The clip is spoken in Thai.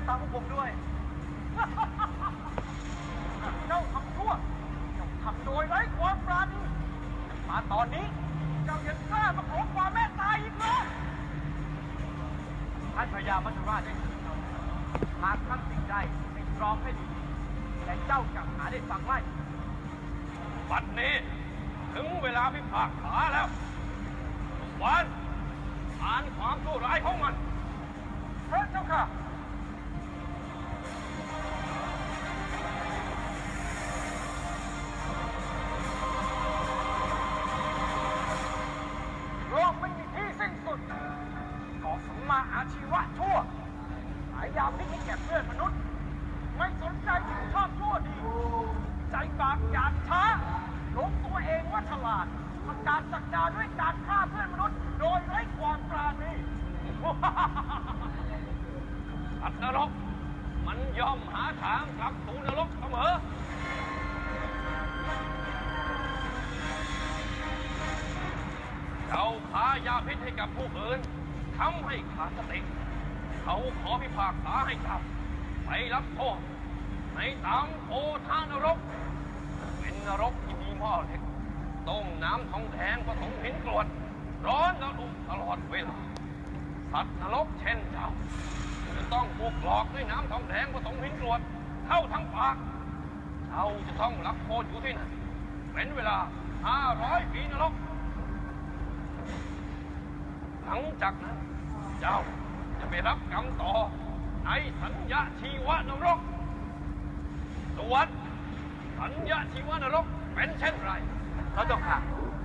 ด้ตามพวกผมด้วยเจ้าทำชั่วเจ้าทำโดยไร้ความปราณีมาตอนนี้เจ้ายังกล้ามาขอความเม่ตายอีกเหรอท่านพญามัจจุราชได้ยินเราหากท่านสิ่งใดติดร้องให้ดีแต่เจ้ากลับหาได้ฟังไม่บันนี้ ถึงเวลาพิพากษาแล้ววันอ่านความสู้วร้ายของมันพระเจ้าค่ะ มาอาชีวะชั่วหายาพิษให้แก่เพื่อนมนุษย์ ไม่สนใจผิดชอบชั่วดี ใจบากอยากช้าหลงตัวเองว่าฉลาดประกาศสักดาด้วยการฆ่าเพื่อนมนุษย์ โดยไร้ความปราณีสัตว์นรก มันย่อมหาทางกลับสู่นรกเสมอเจ้าพายาพิษให้กับผู้อื่น ทำให้ขาดสติ เขาขอพิพากษาให้เจ้าไปรับโทษในตามโพธานรก เป็นนรกที่มีหม้อเล็กต้มน้ำทองแดงผสมหินกรวด ร้อนระอุตลอดเวลา สัตว์นรกเช่นเจ้าจะต้องถูกหลอกด้วยน้ำทองแดงผสมหินกรวดเข้าทั้งปากเจ้าจะต้องรับโทษอยู่ที่นั่นเป็นเวลา 500 ปีนรก หลังจากนั้น เจ้าจะไปรับกรรมต่อ ในสัญญาชีวนรกส่วนสัญญาชีวนรกเป็นเช่นไรพระเจ้าค่ะ